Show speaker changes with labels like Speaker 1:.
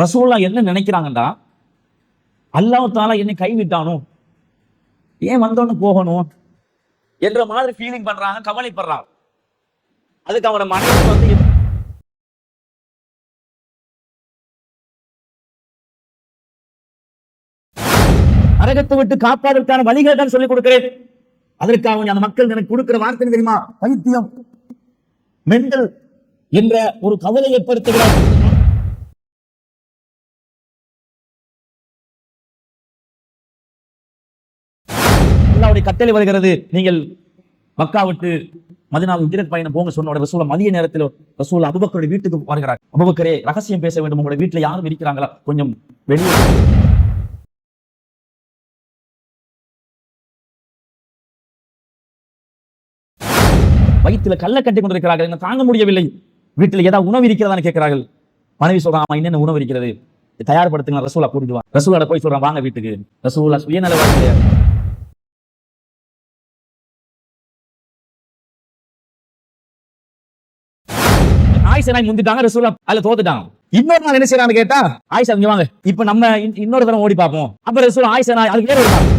Speaker 1: ரசூல்லா என்ன நினைக்கிறாங்கடா? அல்லாஹ் என்னை கைவிட்டானோ? ஏன் வந்தோன்னு போகணும்? என்ற மாதிரி ஃபீலிங் பண்றாங்க கவலைப்படுறாங்க. அதுக்கு அவனோட மனைவி வந்து நரகத்தை விட்டு காப்பாதற்கான வழிகளை தான் சொல்லிக் கொடுக்கிறேன். அதற்காக அந்த மக்கள் எனக்கு கொடுக்கிற வார்த்தை தெரியுமா? பைத்தியம். மெண்டல் என்ற ஒரு கவலை ஏற்படுத்துகிறார். அல்லாவுடைய கட்டளை வருகிறது. நீங்கள் மக்கா விட்டு மதினாவு ஹிஜ்ரத் பயணம் போங்க சொன்ன உடனே ரசூலா மதிய நேரத்தில் ரசூல் அபுபக்கருடைய வீட்டுக்கு வருகிறார். அபுபக்கரே ரகசியம் பேச வேண்டும். உங்களுடைய வீட்டில் யாரும் இருக்கிறாங்களா? கொஞ்சம் வெளியே வயிற்றுல கல்லை கட்டி கொண்டிருக்கிறார்கள். என்ன தாங்க முடியவில்லை. வீட்டில் ஏதாவது உணவு இருக்கிறதான்னு கேட்கிறார்கள். மனைவி சொல்றான் ஆமா என்னென்ன உணவு இருக்கிறது? தயார்படுத்துங்க. ரசூலா கூட்டிட்டு வா. ரசூலா போய் சொல்றான் வாங்க வீட்டுக்கு. ரசூலா சுயநலவாதி ஆயிஷா நாய் முந்திட்டாங்க ரசூலா அதுல தோத்துட்டாங்க இன்னொரு நாள் என்ன செய்யறான்னு கேட்டா ஆயிஷா இங்க வாங்க. இப்ப நம்ம இன்னொரு தடவை ஓடி பார்ப்போம். அப்ப ரசூலா ஆயிஷா நாய் அது வேற ஒரு